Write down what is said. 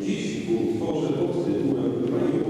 Dziś w utworze pod tytułem Aniołowie